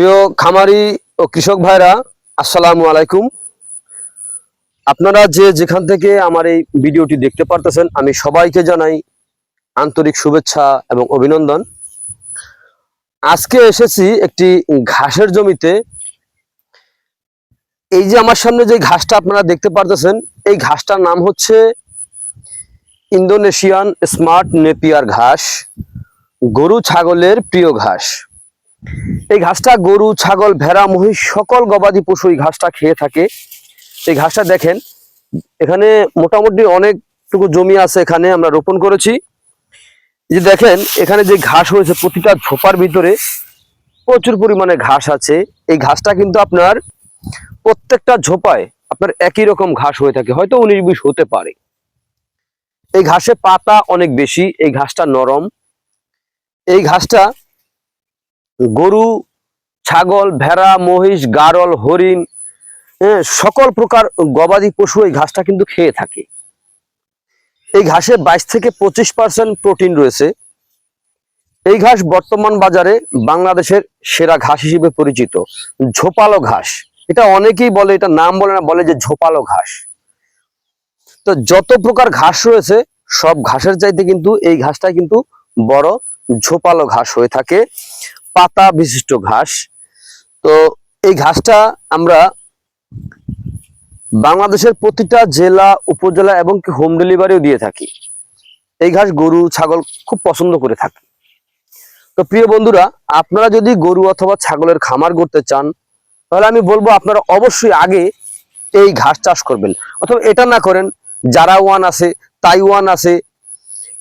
প্রিয় খামারি ও কৃষক ভাইরা, আসসালামু আলাইকুম। আপনারা যে যেখান থেকে আমার এই ভিডিওটি দেখতে পারতেছেন, আমি সবাইকে জানাই আন্তরিক শুভেচ্ছা এবং অভিনন্দন। আজকে এসেছি একটি ঘাসের জমিতে। এই যে আমার সামনে যে ঘাসটা আপনারা দেখতে পারতেছেন, এই ঘাসটার নাম হচ্ছে ইন্দোনেশিয়ান স্মার্ট নেপিয়ার ঘাস, গরু ছাগলের প্রিয় ঘাস। এই ঘাসটা গরু, ছাগল, ভেড়া, মহিষ, সকল গবাদি পশু এই ঘাসটা খেয়ে থাকে। এই ঘাসটা দেখেন, এখানে মোটামুটি অনেকটুকু জমি আছে এখানে, আমরা রোপণ করেছি। যে দেখেন, এখানে যে ঘাস হয়েছে প্রতিটা ঝোপার ভিতরে প্রচুর পরিমাণে ঘাস আছে। এই ঘাসটা কিন্তু আপনার প্রত্যেকটা ঝোপায় আপনার একই রকম ঘাস হয়ে থাকে, হয়তো উনিশ বিশ হতে পারে। এই ঘাসে পাতা অনেক বেশি, এই ঘাসটা নরম। এই ঘাসটা গরু ছাগল ভেড়া মহিষ গারল হরিণ হ্যাঁ, সকল প্রকার গবাদি পশু এই ঘাসটা কিন্তু খেয়ে থাকে। এই ঘাসে বাইশ থেকে পঁচিশ পার্সেন্ট প্রোটিন রয়েছে। এই ঘাস বর্তমান বাজারে বাংলাদেশের সেরা ঘাস হিসেবে পরিচিত ঝোপালো ঘাস। এটা অনেকেই বলে এটা নাম বলে না বলে যে ঝোপালো ঘাস। তো যত প্রকার ঘাস রয়েছে সব ঘাসের চাইতে কিন্তু এই ঘাসটা কিন্তু বড় ঝোপালো ঘাস হয়ে থাকে। পাতা বিশিষ্ট ঘাস। তো এই ঘাসটা আমরা বাংলাদেশের প্রতিটা জেলা, উপজেলা এবং কি হোম ডেলিভারিও দিয়ে থাকি। এই ঘাস গরু, ছাগল খুব পছন্দ করে থাকে। তো প্রিয় বন্ধুরা, আপনারা যদি গরু অথবা ছাগলের খামার করতে চান, তাহলে আমি বলব আপনারা অবশ্যই আগে এই ঘাস চাষ করবেন। অথবা এটা না করেন যারা ওয়ান আছে, তাইওয়ান আছে,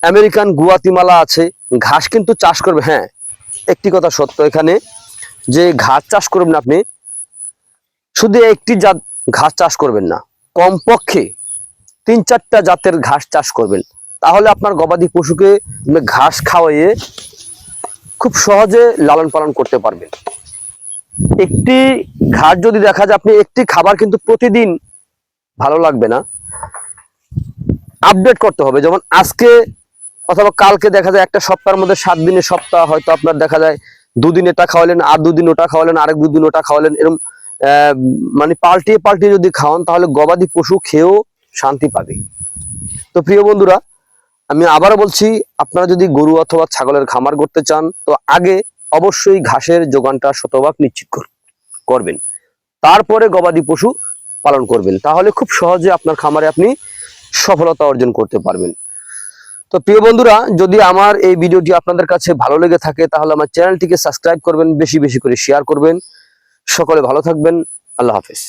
আমেরিকান গুয়াতিমালা আছে, ঘাস কিন্তু চাষ করবে হ্যাঁ। একটি কথা সত্য এখানে যে ঘাস চাষ করবেন আপনি, শুধু একটি জাত ঘাস চাষ করবেন না, কমপক্ষে তিন চারটা জাতের ঘাস চাষ করবেন। তাহলে আপনার গবাদি পশুকে ঘাস খাওয়াইয়ে খুব সহজে লালন পালন করতে পারবেন। একটি ঘাস যদি দেখা যায়, আপনি একটি খাবার কিন্তু প্রতিদিন ভালো লাগবে না। আপডেট করতে হবে, যেমন আজকে অথবা কালকে দেখা যায় একটা সপ্তাহের মধ্যে সাত দিনের সপ্তাহ হয়তো আপনার দেখা যায় দুদিন এটা খাওয়ালেন, আর দুদিন ওটা খাওয়ালেন, আরেক দুদিন ওটা খাওয়ালেন এরকম মানে পাল্টিয়ে পাল্টিয়ে যদি খাওয়ান তাহলে গবাদি পশু খেয়েও শান্তি পাবে। তো প্রিয় বন্ধুরা, আমি আবারও বলছি, আপনারা যদি গরু অথবা ছাগলের খামার করতে চান, তো আগে অবশ্যই ঘাসের যোগানটা শতভাগ নিশ্চিত কর- করবেন। তারপরে গবাদি পশু পালন করবেন। তাহলে খুব সহজে আপনার খামারে আপনি সফলতা অর্জন করতে পারবেন। তো প্রিয় বন্ধুরা, যদি আমার এই ভিডিওটি আপনাদের কাছে ভালো লেগে থাকে, তাহলে আমার চ্যানেলটিকে সাবস্ক্রাইব করবেন, বেশি বেশি করে শেয়ার করবেন। সকলে ভালো থাকবেন। আল্লাহ হাফেজ।